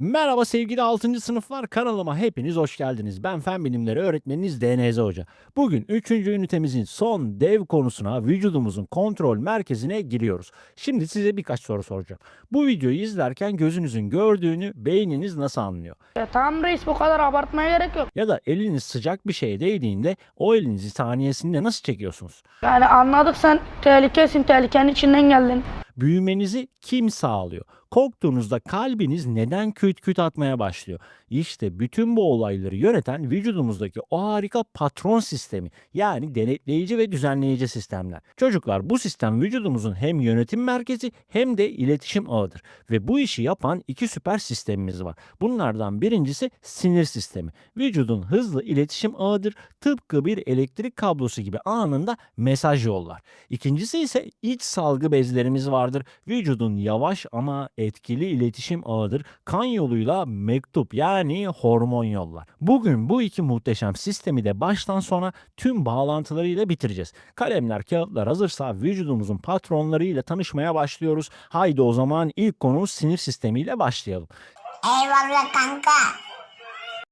Merhaba sevgili 6. sınıflar kanalıma hepiniz hoş geldiniz. Ben fen bilimleri öğretmeniniz DNZ Hoca. Bugün 3. ünitemizin son dev konusuna vücudumuzun kontrol merkezine giriyoruz. Şimdi size birkaç soru soracağım. Bu videoyu izlerken gözünüzün gördüğünü beyniniz nasıl anlıyor? Ya tamam reis bu kadar abartmaya gerek yok. Ya da eliniz sıcak bir şeye değdiğinde o elinizi saniyesinde nasıl çekiyorsunuz? Yani anladık sen tehlikesin tehlikenin içinden geldin. Büyümenizi kim sağlıyor? Korktuğunuzda kalbiniz neden küt küt atmaya başlıyor? İşte bütün bu olayları yöneten vücudumuzdaki o harika patron sistemi yani denetleyici ve düzenleyici sistemler. Çocuklar bu sistem vücudumuzun hem yönetim merkezi hem de iletişim ağıdır ve bu işi yapan iki süper sistemimiz var. Bunlardan birincisi sinir sistemi. Vücudun hızlı iletişim ağıdır. Tıpkı bir elektrik kablosu gibi anında mesaj yollar. İkincisi ise iç salgı bezlerimiz vardır. Vücudun yavaş ama etkili iletişim ağıdır. Kan yoluyla mektup yani hormon yollar. Bugün bu iki muhteşem sistemi de baştan sona tüm bağlantılarıyla bitireceğiz. Kalemler, kağıtlar hazırsa vücudumuzun patronlarıyla tanışmaya başlıyoruz. Haydi o zaman ilk konumuz sinir sistemiyle başlayalım. Eyvallah kanka.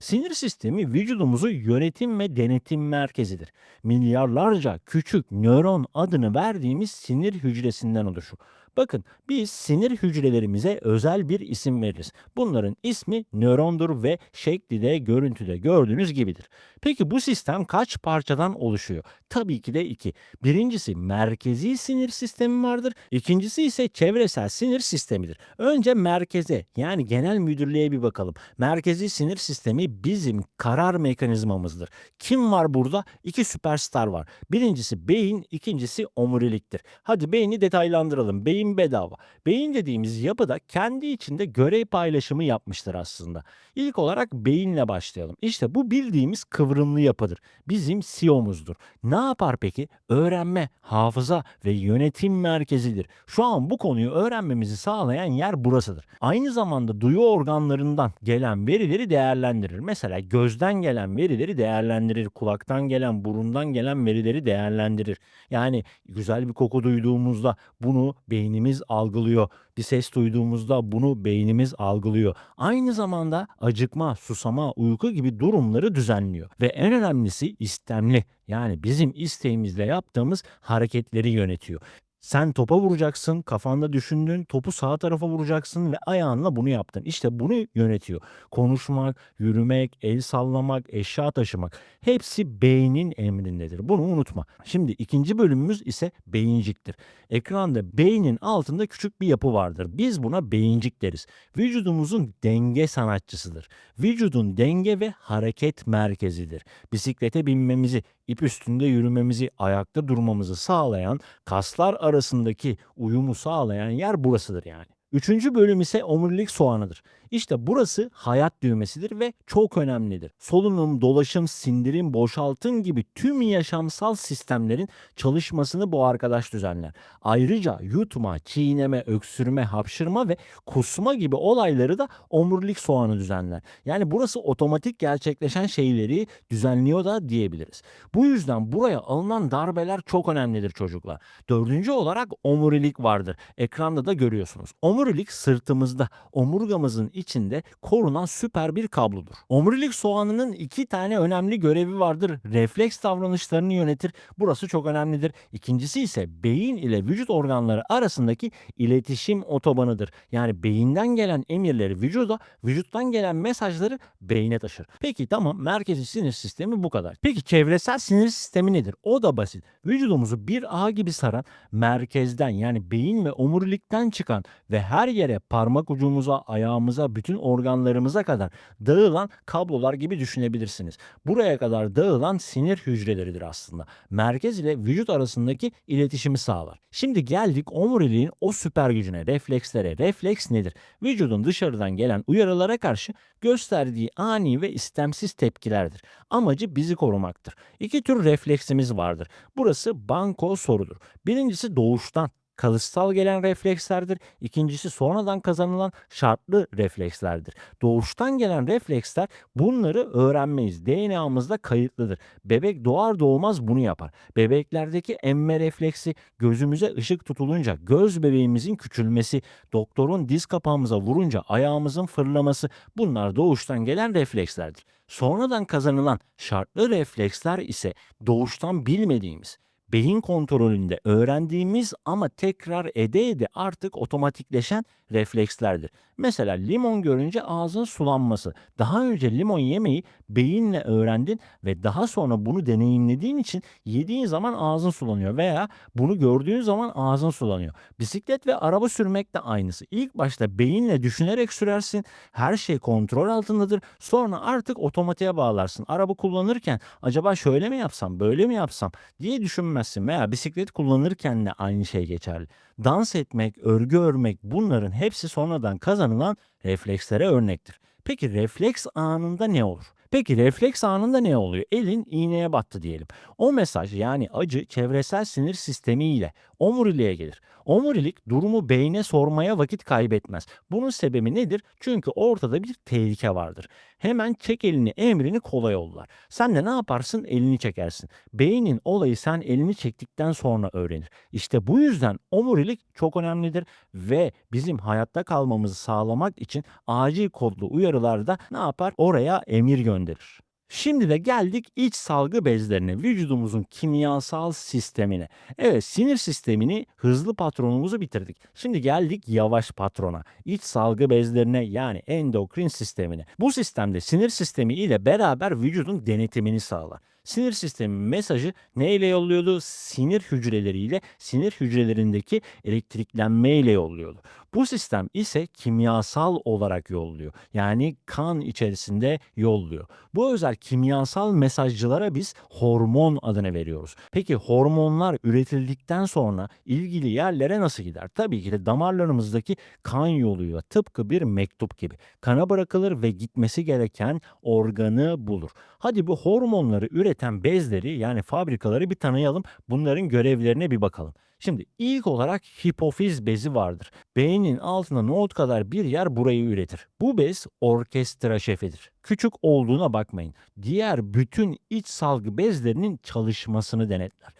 Sinir sistemi vücudumuzu yönetim ve denetim merkezidir. Milyarlarca küçük nöron adını verdiğimiz sinir hücresinden oluşur. Bakın biz sinir hücrelerimize özel bir isim veririz. Bunların ismi nörondur ve şekli de görüntüde gördüğünüz gibidir. Peki bu sistem kaç parçadan oluşuyor? Tabii ki de iki. Birincisi merkezi sinir sistemi vardır. İkincisi ise çevresel sinir sistemidir. Önce merkeze yani genel müdürlüğe bir bakalım. Merkezi sinir sistemi bizim karar mekanizmamızdır. Kim var burada? İki süperstar var. Birincisi beyin, ikincisi omuriliktir. Hadi beyni detaylandıralım. Beyin bedava. Beyin dediğimiz yapıda kendi içinde görev paylaşımı yapmıştır aslında. İlk olarak beyinle başlayalım. İşte bu bildiğimiz kıvrımlı yapıdır. Bizim CEO'muzdur. Ne yapar peki? Öğrenme, hafıza ve yönetim merkezidir. Şu an bu konuyu öğrenmemizi sağlayan yer burasıdır. Aynı zamanda duyu organlarından gelen verileri değerlendirir. Mesela gözden gelen verileri değerlendirir. Kulaktan gelen, burundan gelen verileri değerlendirir. Yani güzel bir koku duyduğumuzda bunu beynimiz algılıyor. Bir ses duyduğumuzda bunu beynimiz algılıyor. Aynı zamanda acıkma, susama, uyku gibi durumları düzenliyor. Ve en önemlisi istemli. Yani bizim isteğimizle yaptığımız hareketleri yönetiyor. Sen topa vuracaksın, kafanda düşündün, topu sağ tarafa vuracaksın ve ayağınla bunu yaptın. İşte bunu yönetiyor. Konuşmak, yürümek, el sallamak, eşya taşımak hepsi beynin emrindedir. Bunu unutma. Şimdi ikinci bölümümüz ise beyinciktir. Ekranda beynin altında küçük bir yapı vardır. Biz buna beyincik deriz. Vücudumuzun denge sanatçısıdır. Vücudun denge ve hareket merkezidir. Bisiklete binmemizi, ip üstünde yürümemizi, ayakta durmamızı sağlayan, kaslar arasındaki uyumu sağlayan yer burasıdır yani. Üçüncü bölüm ise omurilik soğanıdır. İşte burası hayat düğmesidir ve çok önemlidir. Solunum, dolaşım, sindirim, boşaltım gibi tüm yaşamsal sistemlerin çalışmasını bu arkadaş düzenler. Ayrıca yutma, çiğneme, öksürme, hapşırma ve kusma gibi olayları da omurilik soğanı düzenler. Yani burası otomatik gerçekleşen şeyleri düzenliyor da diyebiliriz. Bu yüzden buraya alınan darbeler çok önemlidir çocuklar. Dördüncü olarak omurilik vardır. Ekranda da görüyorsunuz. Omurilik sırtımızda, omurgamızın içinde korunan süper bir kablodur. Omurilik soğanının iki tane önemli görevi vardır. Refleks davranışlarını yönetir. Burası çok önemlidir. İkincisi ise beyin ile vücut organları arasındaki iletişim otobanıdır. Yani beyinden gelen emirleri vücuda, vücuttan gelen mesajları beyne taşır. Peki tamam merkezi sinir sistemi bu kadar. Peki çevresel sinir sistemi nedir? O da basit. Vücudumuzu bir ağ gibi saran merkezden yani beyin ve omurilikten çıkan ve her yere parmak ucumuza, ayağımıza, bütün organlarımıza kadar dağılan kablolar gibi düşünebilirsiniz. Buraya kadar dağılan sinir hücreleridir aslında. Merkez ile vücut arasındaki iletişimi sağlar. Şimdi geldik omuriliğin o süper gücüne, reflekslere. Refleks nedir? Vücudun dışarıdan gelen uyarılara karşı gösterdiği ani ve istemsiz tepkilerdir. Amacı bizi korumaktır. İki tür refleksimiz vardır. Burası banko sorudur. Birincisi doğuştan kalıtsal gelen reflekslerdir. İkincisi sonradan kazanılan şartlı reflekslerdir. Doğuştan gelen refleksler bunları öğrenmeyiz. DNA'mızda kayıtlıdır. Bebek doğar doğmaz bunu yapar. Bebeklerdeki emme refleksi gözümüze ışık tutulunca göz bebeğimizin küçülmesi, doktorun diz kapağımıza vurunca ayağımızın fırlaması bunlar doğuştan gelen reflekslerdir. Sonradan kazanılan şartlı refleksler ise doğuştan bilmediğimiz, beyin kontrolünde öğrendiğimiz ama tekrar ede ede artık otomatikleşen reflekslerdir. Mesela limon görünce ağzın sulanması. Daha önce limon yemeyi beyinle öğrendin ve daha sonra bunu deneyimlediğin için yediğin zaman ağzın sulanıyor veya bunu gördüğün zaman ağzın sulanıyor. Bisiklet ve araba sürmek de aynısı. İlk başta beyinle düşünerek sürersin. Her şey kontrol altındadır. Sonra artık otomatiğe bağlarsın. Araba kullanırken acaba şöyle mi yapsam, böyle mi yapsam diye düşünmezsin veya bisiklet kullanırken de aynı şey geçerli. Dans etmek, örgü örmek bunların hepsi sonradan kazanılan reflekslere örnektir. Peki refleks anında ne olur? Peki refleks anında ne oluyor? Elin iğneye battı diyelim. O mesaj yani acı çevresel sinir sistemiyle omuriliğe gelir. Omurilik durumu beyne sormaya vakit kaybetmez. Bunun sebebi nedir? Çünkü ortada bir tehlike vardır. Hemen çek elini emrini kolay yollar. Sen de ne yaparsın? Elini çekersin. Beynin olayı sen elini çektikten sonra öğrenir. İşte bu yüzden omurilik çok önemlidir ve bizim hayatta kalmamızı sağlamak için acil kodlu uyarılarda ne yapar? Oraya emir gönderir. Şimdi de geldik iç salgı bezlerine, vücudumuzun kimyasal sistemine. Evet sinir sistemini hızlı patronumuzu bitirdik. Şimdi geldik yavaş patrona, iç salgı bezlerine yani endokrin sistemine. Bu sistemde sinir sistemi ile beraber vücudun denetimini sağlar. Sinir sistemi mesajı neyle yolluyordu? Sinir hücreleriyle sinir hücrelerindeki elektriklenme ile yolluyordu. Bu sistem ise kimyasal olarak yolluyor. Yani kan içerisinde yolluyor. Bu özel kimyasal mesajcılara biz hormon adını veriyoruz. Peki hormonlar üretildikten sonra ilgili yerlere nasıl gider? Tabii ki de damarlarımızdaki kan yoluyla tıpkı bir mektup gibi. Kana bırakılır ve gitmesi gereken organı bulur. Hadi bu hormonları üreten bezleri yani fabrikaları bir tanıyalım. Bunların görevlerine bir bakalım. Şimdi ilk olarak hipofiz bezi vardır. Beynin altında nohut kadar bir yer burayı üretir. Bu bez orkestra şefidir. Küçük olduğuna bakmayın. Diğer bütün iç salgı bezlerinin çalışmasını denetler.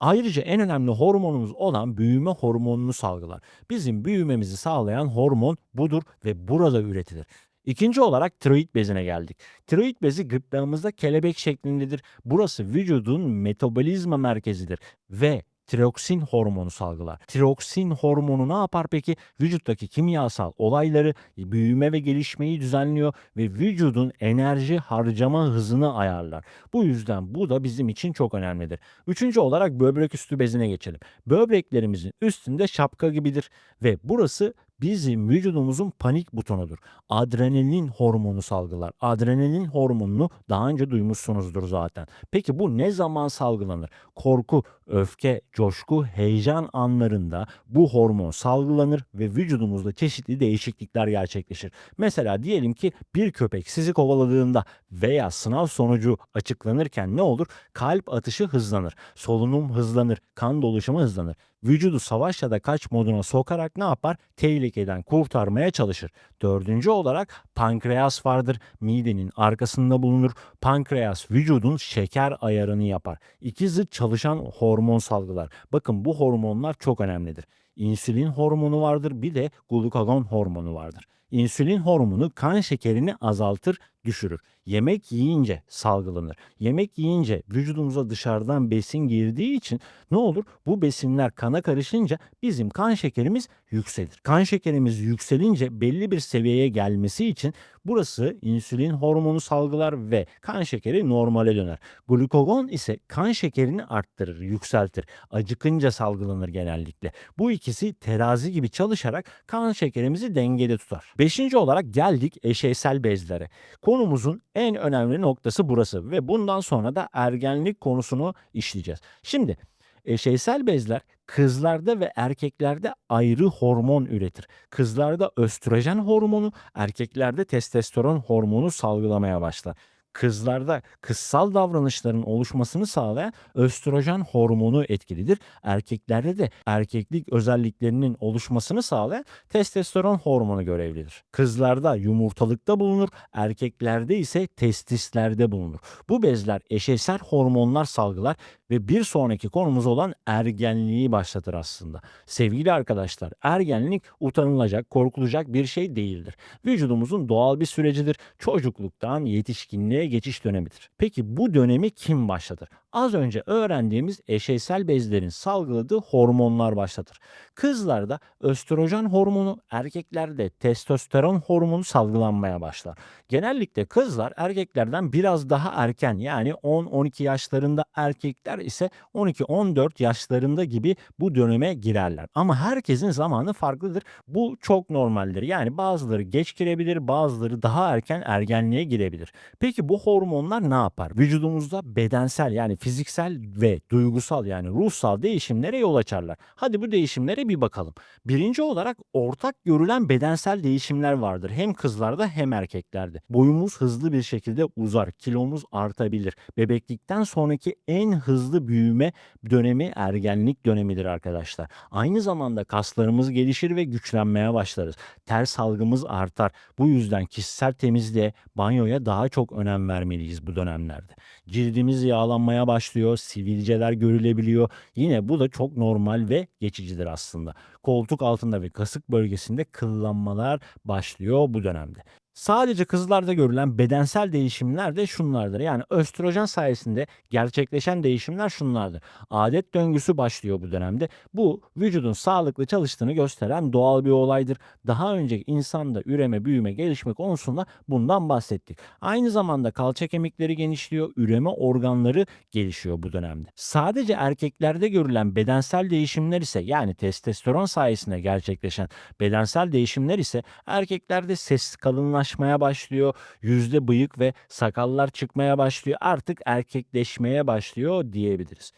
Ayrıca en önemli hormonumuz olan büyüme hormonunu salgılar. Bizim büyümemizi sağlayan hormon budur ve burada üretilir. İkinci olarak tiroid bezine geldik. Tiroid bezi gırtlağımızda kelebek şeklindedir. Burası vücudun metabolizma merkezidir ve tiroksin hormonu salgılar. Tiroksin hormonu ne yapar peki? Vücuttaki kimyasal olayları, büyüme ve gelişmeyi düzenliyor ve vücudun enerji harcama hızını ayarlar. Bu yüzden bu da bizim için çok önemlidir. Üçüncü olarak böbrek üstü bezine geçelim. Böbreklerimizin üstünde şapka gibidir ve burası bizim vücudumuzun panik butonudur. Adrenalin hormonu salgılar. Adrenalin hormonunu daha önce duymuşsunuzdur zaten. Peki bu ne zaman salgılanır? Korku, öfke, coşku, heyecan anlarında bu hormon salgılanır ve vücudumuzda çeşitli değişiklikler gerçekleşir. Mesela diyelim ki bir köpek sizi kovaladığında veya sınav sonucu açıklanırken ne olur? Kalp atışı hızlanır, solunum hızlanır, kan dolaşımı hızlanır vücudu savaş ya da kaç moduna sokarak ne yapar? Tehlikeden kurtarmaya çalışır. Dördüncü olarak pankreas vardır. Midenin arkasında bulunur. Pankreas vücudun şeker ayarını yapar. İki zıt çalışan hormon salgılar. Bakın bu hormonlar çok önemlidir. İnsülin hormonu vardır bir de glukagon hormonu vardır. İnsülin hormonu kan şekerini azaltır, düşürür. Yemek yiyince salgılanır. Yemek yiyince vücudumuza dışarıdan besin girdiği için ne olur? Bu besinler kana karışınca bizim kan şekerimiz yükselir. Kan şekerimiz yükselince belli bir seviyeye gelmesi için burası insülin hormonu salgılar ve kan şekeri normale döner. Glukagon ise kan şekerini arttırır, yükseltir. Acıkınca salgılanır genellikle. Bu ikisi terazi gibi çalışarak kan şekerimizi dengede tutar. Beşinci olarak geldik eşeysel bezlere. Konumuzun en önemli noktası burası ve bundan sonra da ergenlik konusunu işleyeceğiz. Şimdi eşeysel bezler kızlarda ve erkeklerde ayrı hormon üretir. Kızlarda östrojen hormonu, erkeklerde testosteron hormonu salgılamaya başlar. Kızlarda kızsal davranışların oluşmasını sağlayan östrojen hormonu etkilidir. Erkeklerde de erkeklik özelliklerinin oluşmasını sağlayan testosteron hormonu görevlidir. Kızlarda yumurtalıkta bulunur, erkeklerde ise testislerde bulunur. Bu bezler eşeysel hormonlar salgılar ve bir sonraki konumuz olan ergenliği başlatır aslında. Sevgili arkadaşlar, ergenlik utanılacak, korkulacak bir şey değildir. Vücudumuzun doğal bir sürecidir. Çocukluktan yetişkinliğe geçiş dönemidir. Peki bu dönemi kim başlatır? Az önce öğrendiğimiz eşeysel bezlerin salgıladığı hormonlar başlatır. Kızlarda östrojen hormonu, erkeklerde testosteron hormonu salgılanmaya başlar. Genellikle kızlar erkeklerden biraz daha erken yani 10-12 yaşlarında erkekler ise 12-14 yaşlarında gibi bu döneme girerler. Ama herkesin zamanı farklıdır. Bu çok normaldir. Yani bazıları geç girebilir, bazıları daha erken ergenliğe girebilir. Peki bu hormonlar ne yapar? Vücudumuzda bedensel yani fiziksel ve duygusal yani ruhsal değişimlere yol açarlar. Hadi bu değişimlere bir bakalım. Birinci olarak ortak görülen bedensel değişimler vardır. Hem kızlarda hem erkeklerde. Boyumuz hızlı bir şekilde uzar, kilomuz artabilir. Bebeklikten sonraki en hızlı büyüme dönemi ergenlik dönemidir arkadaşlar. Aynı zamanda kaslarımız gelişir ve güçlenmeye başlarız. Ter salgımız artar. Bu yüzden kişisel temizliğe, banyoya daha çok önem vermeliyiz bu dönemlerde. Cildimiz yağlanmaya başlıyor, sivilceler görülebiliyor. Yine bu da çok normal ve geçicidir aslında. Koltuk altında ve kasık bölgesinde kıllanmalar başlıyor bu dönemde. Sadece kızlarda görülen bedensel değişimler de şunlardır. Yani östrojen sayesinde gerçekleşen değişimler şunlardır. Adet döngüsü başlıyor bu dönemde. Bu vücudun sağlıklı çalıştığını gösteren doğal bir olaydır. Daha önce insanda üreme, büyüme, gelişme konusunda bundan bahsettik. Aynı zamanda kalça kemikleri genişliyor, üreme organları gelişiyor bu dönemde. Sadece erkeklerde görülen bedensel değişimler ise yani testosteron sayesinde gerçekleşen bedensel değişimler ise erkeklerde ses kalınlaşmaya başlıyor, yüzde bıyık ve sakallar çıkmaya başlıyor. Artık erkekleşmeye başlıyor diyebiliriz.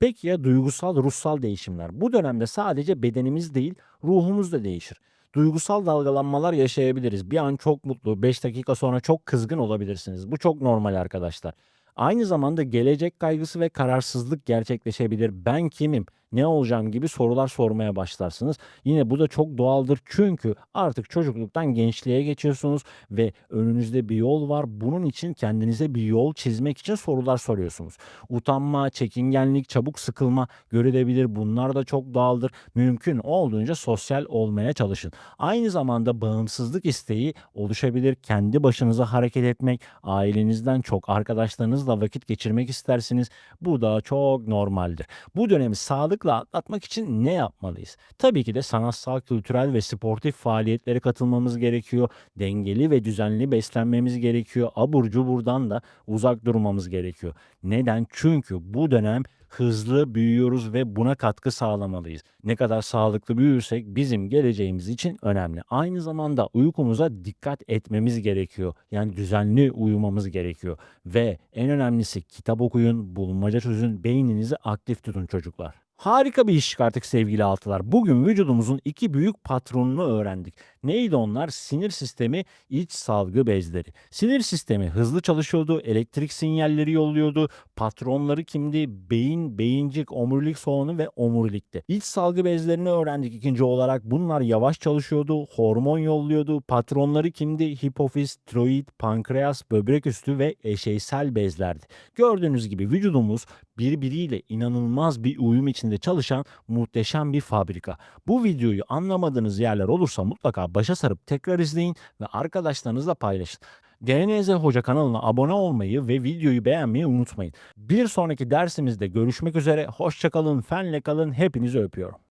Peki ya duygusal, ruhsal değişimler? Bu dönemde sadece bedenimiz değil, ruhumuz da değişir. Duygusal dalgalanmalar yaşayabiliriz. Bir an çok mutlu, 5 dakika sonra çok kızgın olabilirsiniz. Bu çok normal arkadaşlar. Aynı zamanda gelecek kaygısı ve kararsızlık gerçekleşebilir. Ben kimim? Ne olacağım gibi sorular sormaya başlarsınız. Yine bu da çok doğaldır çünkü artık çocukluktan gençliğe geçiyorsunuz ve önünüzde bir yol var. Bunun için kendinize bir yol çizmek için sorular soruyorsunuz. Utanma, çekingenlik, çabuk sıkılma görülebilir. Bunlar da çok doğaldır. Mümkün olduğunca sosyal olmaya çalışın. Aynı zamanda bağımsızlık isteği oluşabilir. Kendi başınıza hareket etmek, ailenizden çok arkadaşlarınızla vakit geçirmek istersiniz. Bu da çok normaldir. Bu dönemi sağlıkla atlatmak için ne yapmalıyız? Tabii ki de sanatsal, kültürel ve sportif faaliyetlere katılmamız gerekiyor. Dengeli ve düzenli beslenmemiz gerekiyor. Abur cuburdan da uzak durmamız gerekiyor. Neden? Çünkü bu dönem hızlı büyüyoruz ve buna katkı sağlamalıyız. Ne kadar sağlıklı büyürsek bizim geleceğimiz için önemli. Aynı zamanda uykumuza dikkat etmemiz gerekiyor. Yani düzenli uyumamız gerekiyor. Ve en önemlisi kitap okuyun, bulmaca çözün, beyninizi aktif tutun çocuklar. Harika bir iş çıkarttık sevgili altılar. Bugün vücudumuzun iki büyük patronunu öğrendik. Neydi onlar? Sinir sistemi, iç salgı bezleri. Sinir sistemi hızlı çalışıyordu, elektrik sinyalleri yolluyordu. Patronları kimdi? Beyin, beyincik, omurilik soğanı ve omurilikti. İç salgı bezlerini öğrendik ikinci olarak. Bunlar yavaş çalışıyordu, hormon yolluyordu. Patronları kimdi? Hipofiz, tiroid, pankreas, böbrek üstü ve eşeysel bezlerdi. Gördüğünüz gibi vücudumuz birbiriyle inanılmaz bir uyum içinde çalışan muhteşem bir fabrika. Bu videoyu anlamadığınız yerler olursa mutlaka başa sarıp tekrar izleyin ve arkadaşlarınızla paylaşın. DNZ Hoca kanalına abone olmayı ve videoyu beğenmeyi unutmayın. Bir sonraki dersimizde görüşmek üzere. Hoşçakalın, fenle kalın. Hepinizi öpüyorum.